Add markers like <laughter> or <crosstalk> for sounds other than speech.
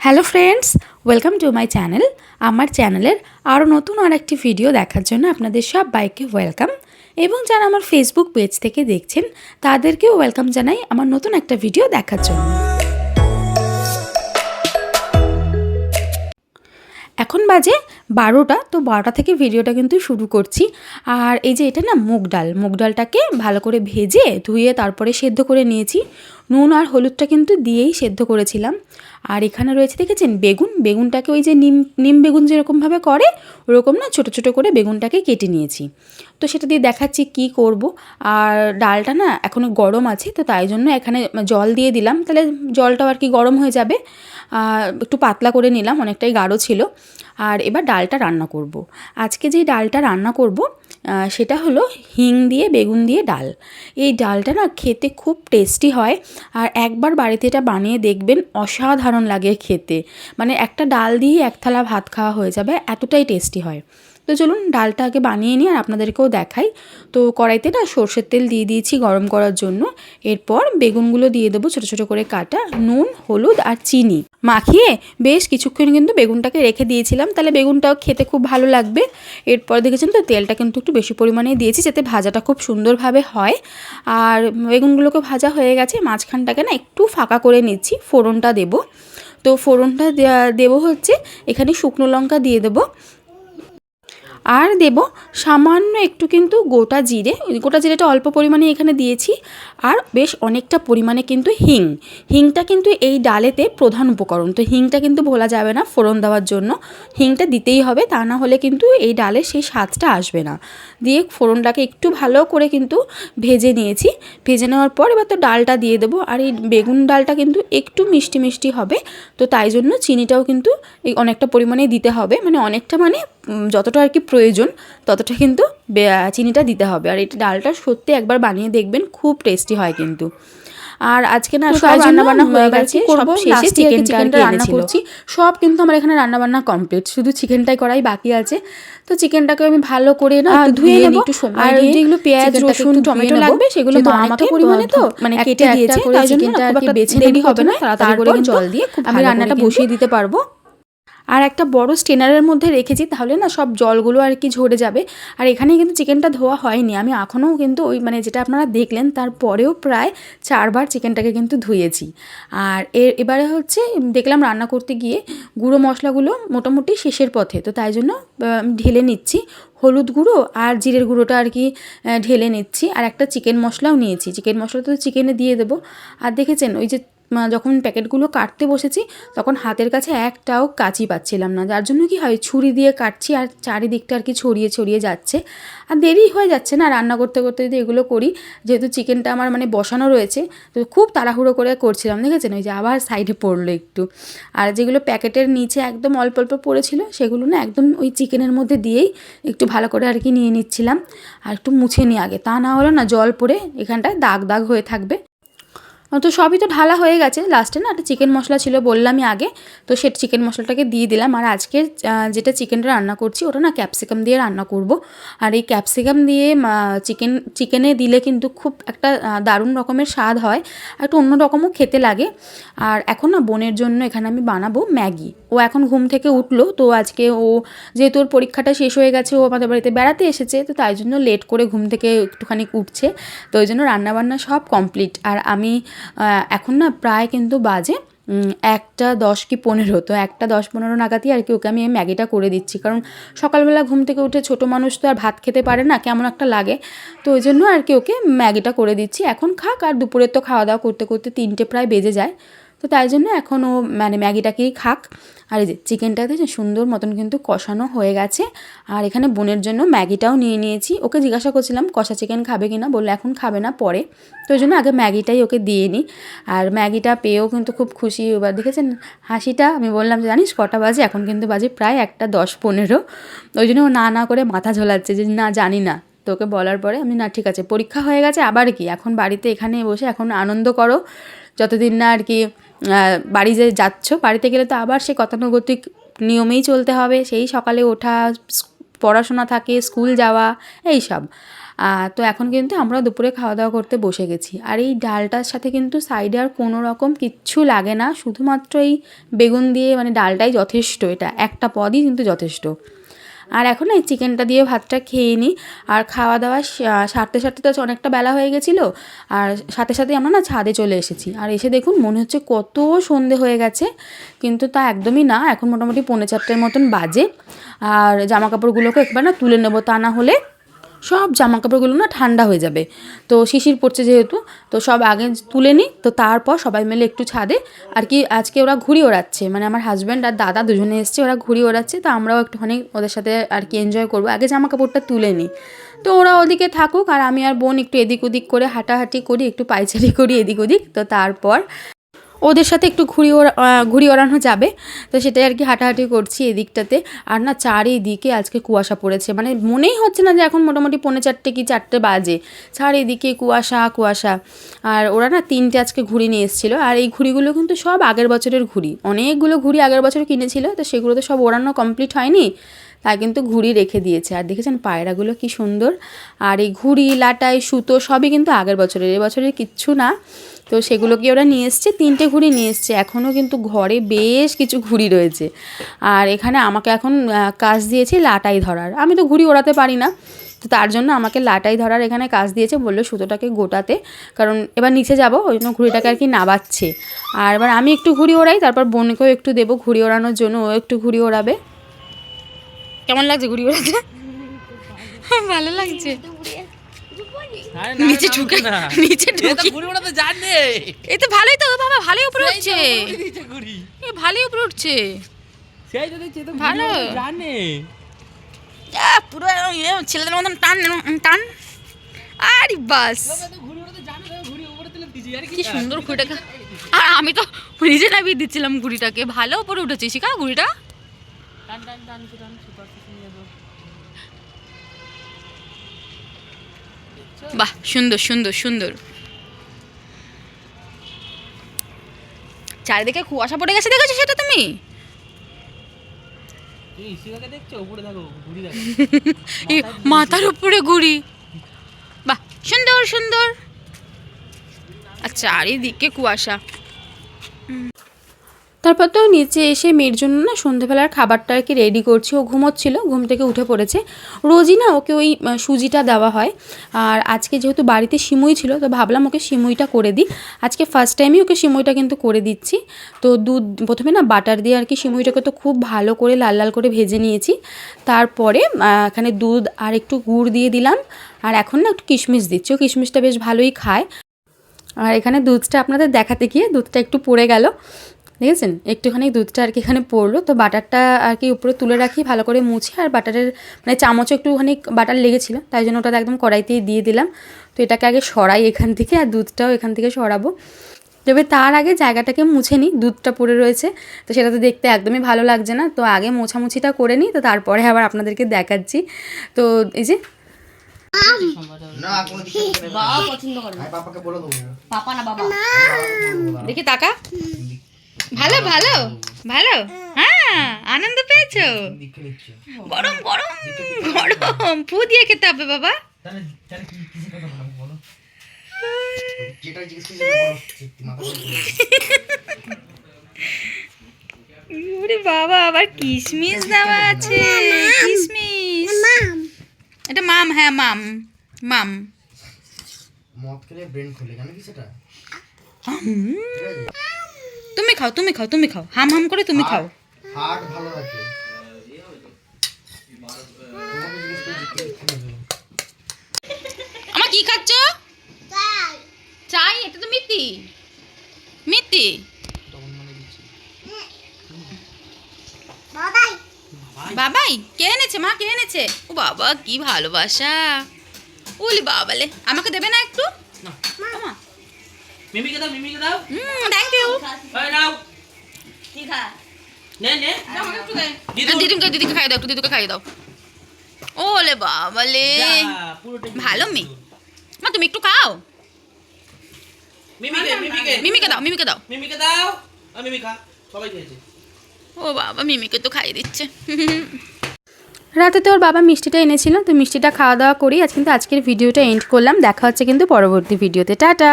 Hello friends welcome to my channel আমার চ্যানেলের আরও নতুন আর একটি ভিডিও দেখার জন্য আপনাদের সব বাইকে ওয়েলকাম এবং যারা আমার ফেসবুক পেজ থেকে দেখছেন, তাদেরকেও ওয়েলকাম জানাই আমার নতুন একটা ভিডিও দেখার জন্য। এখন বাজে বারোটা, তো বারোটা থেকে ভিডিওটা কিন্তু শুরু করছি। আর এই যে এটা না মুগ ডাল, মুগ ডালটাকে ভালো করে ভেজে ধুয়ে তারপরে সেদ্ধ করে নিয়েছি। নুন আর হলুদটা কিন্তু দিয়েই সেদ্ধ করেছিলাম। আর এখানে রয়েছে, দেখেছেন, বেগুন? বেগুনটাকে ওই যে নিম নিম বেগুন যেরকমভাবে করে, ওরকম না ছোটো ছোটো করে বেগুনটাকে কেটে নিয়েছি। তো সেটা দিয়ে দেখাচ্ছি কি করব। আর ডালটা না এখনও গরম আছে, তো তাই জন্য এখানে জল দিয়ে দিলাম। তাহলে জলটাও আর কি গরম হয়ে যাবে। একটু পাতলা করে নিলাম, অনেকটাই গাঢ় ছিল। আর এবার ডালটা রান্না করব। আজকে যে ডালটা রান্না করব সেটা হলো হিং দিয়ে, বেগুন দিয়ে ডাল। এই ডালটা না খেতে খুব টেস্টি হয় আর একবার বাড়িতে এটা বানিয়ে দেখবেন অসাধারণ লাগে খেতে। মানে একটা ডাল দিয়ে এক থালা ভাত খাওয়া হয়ে যাবে, এতটাই টেস্টি হয়। তো চলুন ডালটা আগে বানিয়ে নিই আর আপনাদেরকেও দেখাই। তো কড়াইতে না সর্ষের তেল দিয়ে দিয়েছি গরম করার জন্য। এরপর বেগুনগুলো দিয়ে দেবো ছোটো ছোটো করে কাটা, নুন, হলুদ আর চিনি। মাখিয়ে বেশ কিছুক্ষণ কিন্তু বেগুনটাকে রেখে দিয়েছিলাম। তাহলে বেগুনটাও খেতে খুব ভালো লাগবে। এরপর দেখেছেন তো, তেলটা কিন্তু একটু বেশি পরিমাণে দিয়েছি যাতে ভাজাটা খুব সুন্দরভাবে হয়। আর বেগুনগুলোকে ভাজা হয়ে গেছে, মাঝখানটাকে না একটু ফাঁকা করে নিচ্ছি, ফোড়নটা দেব। তো ফোড়নটা দেবো হচ্ছে এখানে শুকনো লঙ্কা দিয়ে দেবো। আর দেব সামান্য একটু কিন্তু গোটা জিরে গোটা জিরেটা অল্প পরিমাণে এখানে দিয়েছি। আর বেশ অনেকটা পরিমাণে কিন্তু হিং। হিংটা কিন্তু এই ডালেতে প্রধান উপকরণ। তো হিংটা কিন্তু ভোলা যাবে না ফোড়ন দেওয়ার জন্য। হিংটা দিতেই হবে, তা না হলে কিন্তু এই ডালে সেই স্বাদটা আসবে না। দিয়ে ফোড়নটাকে একটু ভালো করে কিন্তু ভেজে নিয়েছি। ভেজে নেওয়ার পর এবার তো ডালটা দিয়ে দেবো। আর এই বেগুন ডালটা কিন্তু একটু মিষ্টি মিষ্টি হবে। তো তাই জন্য চিনিটাও কিন্তু অনেকটা পরিমাণে দিতে হবে। মানে অনেকটা মানে যতটা আর কি প্রয়োজন ততটা কিন্তু চিনিটা দিতে হবে। আর এটা ডালটা সত্যি একবার বানিয়ে দেখবেন খুব টেস্টি হয় কিন্তু। আর আজকে না সব রান্না বান্না হয়ে গেছে সব শেষে চিকেনটা রান্না করছি সব কিন্তু আমার এখানে রান্না বান্না কমপ্লিট শুধু চিকেনটাই করাই বাকি আছে। তো চিকেনটাকে আমি ভালো করে না ধুয়ে নেব একটু সময় আর যেগুলো পেঁয়াজ রসুন টমেটো লাগবে সেগুলো তো আমাকে পরিমাণে তো মানে কেটে দিয়েছে তাই চিকেনটা আর কি বেছে দেরি হবে না তাড়াতাড়ি করে জল দিয়ে আমি রান্নাটা বসিয়ে দিতে পারব। আর একটা বড় স্টেনারের মধ্যে রেখেছি, তাহলে না সব জলগুলো আর কি ঝরে যাবে। আর এখানে কিন্তু চিকেনটা ধোয়া হয়নি। আমি এখনও কিন্তু ওই মানে যেটা আপনারা দেখলেন, তারপরেও প্রায় চারবার চিকেনটাকে কিন্তু ধুয়েছি। আর এর এবারে হচ্ছে দেখলাম রান্না করতে গিয়ে গুঁড়ো মশলাগুলো মোটামুটি শেষের পথে। তো তাই জন্য ঢেলে নিচ্ছি। হলুদ গুঁড়ো আর জিরের গুঁড়োটা আর কি ঢেলে নিচ্ছি। আর একটা চিকেন মশলাও নিয়েছি। চিকেন মশলা তো চিকেনে দিয়ে দেবো। আর দেখেছেন ওই যে যখন প্যাকেটগুলো কাটতে বসেছি, তখন হাতের কাছে একটাও কাঁচি পাচ্ছিলাম না। যার জন্য কি হয়, ছুরি দিয়ে কাটছি আর চারিদিকটা আর কি ছড়িয়ে ছড়িয়ে যাচ্ছে। আর দেরি হয়ে যাচ্ছে না রান্না করতে করতে যদি এগুলো করি, যেহেতু চিকেনটা আমার মানে বসানো রয়েছে, তো খুব তাড়াহুড়ো করে করছিলাম, দেখেছেন? ওই যে আবার সাইডে পড়ল একটু। আর যেগুলো প্যাকেটের নিচে একদম অল্প অল্প পড়েছিল, সেগুলো না একদম ওই চিকেনের মধ্যে দিয়েই একটু ভালো করে আর কি নিয়ে নিচ্ছিলাম। আর একটু মুছে নিই আগে। তা না হলে না জল পড়ে এখানটায় দাগ দাগ হয়ে থাকবে। তো সবই তো ঢালা হয়ে গেছে। লাস্টে না একটা চিকেন মশলা ছিল বললামই আগে। তো সে চিকেন মশলাটাকে দিয়ে দিলাম। আর আজকে যেটা চিকেনটা রান্না করছি, ওটা না ক্যাপসিকাম দিয়ে রান্না করব। আর এই ক্যাপসিকাম দিয়ে চিকেন চিকেনে দিলে কিন্তু খুব একটা দারুণ রকমের স্বাদ হয়। একটু অন্য রকমও খেতে লাগে। আর এখন না বোনের জন্য এখানে আমি বানাবো ম্যাগি। ও এখন ঘুম থেকে উঠল, তো আজকে ও যেহেতু ওর পরীক্ষাটা শেষ হয়ে গেছে, ও আমাদের বাড়িতে বেড়াতে এসেছে, তো তাই জন্য লেট করে ঘুম থেকে একটুখানি উঠছে। তো ওই জন্য রান্নাবান্না সব কমপ্লিট আর আমি এখন না প্রায় কিন্তু বাজে একটা দশ কি পনেরো, তো একটা দশ পনেরো নাগাদই আর কি ওকে আমি ম্যাগিটা করে দিচ্ছি। কারণ সকালবেলা ঘুম থেকে উঠে ছোটো মানুষ তো আর ভাত খেতে পারে না, কেমন একটা লাগে। তো ওই জন্য আর কি ওকে ম্যাগিটা করে দিচ্ছি। এখন খাক, আর দুপুরের তো খাওয়া দাওয়া করতে করতে তিনটে প্রায় বেজে যায়। তো তাই জন্য এখন ও মানে ম্যাগিটাকেই খাক। আর এই যে চিকেনটাতে যে সুন্দর মতন কিন্তু কষানো হয়ে গেছে। আর এখানে বোনের জন্য ম্যাগিটাও নিয়ে নিয়েছি। ওকে জিজ্ঞাসা করছিলাম, কষা চিকেন খাবে কি না বলল, এখন খাবে না, পরে। তো ওই জন্য আগে ম্যাগিটাই ওকে দিয়ে নিই। আর ম্যাগিটা পেয়েও কিন্তু খুব খুশি এবার। দেখেছেন? হাসিটা, আমি বললাম যে, জানিস, কটা বাজে? এখন কিন্তু বাজে প্রায় একটা দশ পনেরো। ওই জন্য ও না না করে মাথা ঝোলাচ্ছে যে, না, জানি না। তোকে বলার পরে আমি, না, ঠিক আছে। পরীক্ষা হয়ে গেছে, আবার কি? এখন বাড়িতে এখানে বসে এখন আনন্দ করো। যতদিন না আর কি বাড়ি যে যাচ্ছ, বাড়িতে গেলে তো আবার সে গতানুগতিক নিয়মেই চলতে হবে। সেই সকালে ওঠা পড়াশোনা থাকে, স্কুল যাওয়া, এই সব। তো এখন কিন্তু আমরা দুপুরে খাওয়া দাওয়া করতে বসে গেছি। আর এই ডালটার সাথে কিন্তু সাইডে আর কোনো রকম কিচ্ছু লাগে না। শুধুমাত্র এই বেগুন দিয়ে মানে ডালটাই যথেষ্ট এটা। একটা পদই কিন্তু যথেষ্ট। আর এখন এই চিকেনটা দিয়ে ভাতটা খেয়ে নিই। আর খাওয়া দাওয়া সারতে সারতে তো অনেকটা বেলা হয়ে গেছিল। আর সাথে সাথে আমরা না ছাদে চলে এসেছি। আর এসে দেখুন মনে হচ্ছে কত সন্ধে হয়ে গেছে। কিন্তু তা একদমই না, এখন মোটামুটি পৌনে চারটের মতন বাজে। আর জামা কাপড়গুলোকে একবার না তুলে নেব তা না হলে। সব জামা কাপড়গুলো না ঠান্ডা হয়ে যাবে। তো শিশির পড়ছে যেহেতু, তো সব আগে তুলে নিই তো তারপর সবাই মিলে একটু ছাদে। আর কি আজকে ওরা ঘুড়ি ওড়াচ্ছে মানে আমার হাজব্যান্ড আর দাদা দুজনে এসছে, ওরা ঘুড়ি ওড়াচ্ছে, তো আমরাও একটুখানি ওদের সাথে আর কি এনজয় করব। আগে জামা কাপড়টা তুলে নিই তো ওরা ওদিকে থাকুক, আর আমি আর বোন একটু এদিক ওদিক করে হাঁটাহাঁটি করি, একটু পাইচারি করি এদিক ওদিক, তো তারপর ওদের সাথে একটু ঘুড়ি ওড়া ঘুড়ি ওড়ানো যাবে। তো সেটাই আর কি হাঁটাহাঁটি করছি এদিকটাতে। আর না, চারিদিকে আজকে কুয়াশা পড়েছে। মানে মনেই হচ্ছে না যে এখন মোটামুটি পৌনে চারটে কি চারটে বাজে। চারিদিকে কুয়াশা কুয়াশা। আর ওরা না তিনটে আজকে ঘুড়ি নিয়ে এসেছিল। আর এই ঘুড়িগুলো কিন্তু সব আগের বছরের ঘুড়ি অনেকগুলো ঘুড়ি আগের বছর কিনেছিল, তো সেগুলো তো সব ওড়ানো কমপ্লিট হয়নি। তাই কিন্তু ঘুড়ি রেখে দিয়েছে। আর দেখেছেন পায়রাগুলো কি সুন্দর। আর এই ঘুড়ি লাটাই সুতো সবই কিন্তু আগের বছরের। এবছরের কিচ্ছু না। তো সেগুলোকে ওরা নিয়ে এসছে, তিনটে ঘুড়ি নিয়ে এসছে। এখনও কিন্তু ঘরে বেশ কিছু ঘুড়ি রয়েছে। আর এখানে আমাকে এখন কাজ দিয়েছে লাটাই ধরার। আমি তো ঘুড়ি ওড়াতে পারি না। তো তার জন্য আমাকে লাটাই ধরার এখানে কাজ দিয়েছে, বলল সুতোটাকে গোটাতে। কারণ এবার নিচে যাব, ওই জন্য ঘুড়িটাকে আর কি নাবাচ্ছে। আর এবার আমি একটু ঘুড়ি ওড়াই, তারপর বোনকেও একটু দেবো ঘুড়ি ওড়ানোর জন্য, ও একটু ঘুড়ি ওড়াবে। কেমন লাগছে ঘুড়ি ওড়াতে? <laughs> ভালো লাগছে। নিচে ঢুকে। নিচে তো ঢুকে ঘুড়ি ওড়াতে জানে। এই তো ভালোই তো বাবা ভালোই উপরে উঠছে। এ ভালোই উপরে উঠছে। সেই তো দেখছি, তো ভালো। জানে। পুরো ইয়ে ছেলেদের মতন টান টান। আরে বাস। তো কি সুন্দর ঘুড়িটাকে। আর আমি তো নিজে নামিয়ে দিচ্ছিলাম ঘুড়িটাকে। ভালো উপরে উঠেছে। শিখা ঘুড়িটা। টান, টান, টান, টান, বাহ সুন্দর সুন্দর সুন্দর। চারিদিকে কুয়াশা পড়ে গেছে দেখেছ সেটা তুমি? <laughs> মাথার উপরে ঘুড়ি। বাহ সুন্দর সুন্দর। আর চারিদিকে কুয়াশা। তারপর তো নিচে এসে মেয়ের জন্য না সন্ধেবেলার খাবারটা আর কি রেডি করছি। ও ঘুমোচ্ছিল, ঘুম থেকে উঠে পড়েছে। রোজই না ওকে ওই সুজিটা দেওয়া হয়। আর আজকে যেহেতু বাড়িতে সিমুই ছিল, তো ভাবলাম ওকে সিমুইটা করে দিই। আজকে ফার্স্ট টাইমই ওকে সিমুইটা কিন্তু করে দিচ্ছি। তো দুধ, প্রথমে না বাটার দিয়ে আর কি সিমুইটাকে তো খুব ভালো করে লাল লাল করে ভেজে নিয়েছি। তারপরে এখানে দুধ আর একটু গুড় দিয়ে দিলাম। আর এখন না একটু কিশমিশ দিচ্ছি। ও কিশমিশটা বেশ ভালোই খায়। আর এখানে দুধটা আপনাদের দেখাতে গিয়ে দুধটা একটু পড়ে গেল। দেখেছেন? একটুখানি দুধটা আর কি এখানে পড়ল তো বাটারটা আর কি উপরে তুলে রাখি ভালো করে মুছে আর বাটারের মানে চামচও একটুখানি বাটার লেগেছিলো তাই জন্য ওটা একদম কড়াইতেই দিয়ে দিলাম। তো এটাকে আগে সরাই এখান থেকে আর দুধটাও এখান থেকে সরাবো। তবে তার আগে জায়গাটাকে মুছে নিই দুধটা পড়ে রয়েছে তো সেটা তো দেখতে একদমই ভালো লাগছে না। তো আগে মোছামুছিটা করে নিই তো তারপরে আবার আপনাদেরকে দেখাচ্ছি। তো এই যে দেখি তাকা। ভালো ভালো ভালো। হ্যাঁ আনন্দ পেয়েছ? গরম গরম গরম। ফু দিয়ে খেতে হবে বাবা। বাবা আবার কিশমিশ দেওয়া আছে কিশমিশ এটা মাম হ্যাঁ মাম মাম। মদ খেলে ব্রেন খোলে কেন কি সেটা? তুমি খাও তুমি খাও তুমি খাও। হাম হাম করে তুমি খাও। হার্ট ভালো আমার কি খাচ্ছ? চাই। এটা তো মনে দিচ্ছি বাবাই। কে এনেছে মা? কে এনেছে? ও বাবা কি ভালোবাসা। ওলি বাবালে আমাকে দেবে না একটু? না। মিমিকে দাও, মিমিকে দাও। হুম থ্যাংক ইউ এই নাও। কি খা নে, নে। দিদু, দিদিকে দিদিকে খাইয়ে দাও একটু দিদিকে খাইয়ে দাও ওলে বাবালে যা, পুরোটাই ভালো। মেয়ে মা তুমি একটু খাও মিমিকে, মিমিকে। মিমিকে দাও মিমিকে দাও মিমিকে দাও। মিমি খা। সবাই খেয়েছে। ও বাবা মিমিকে তো খাইয়ে দিচ্ছে রাতে তো ওর বাবা মিষ্টিটা এনেছিল তো মিষ্টিটা খাওয়া দাওয়া করি আজ কিন্তু আজকের ভিডিওটা এন্ড করলাম দেখা হচ্ছে কিন্তু পরবর্তী ভিডিওতে টাটা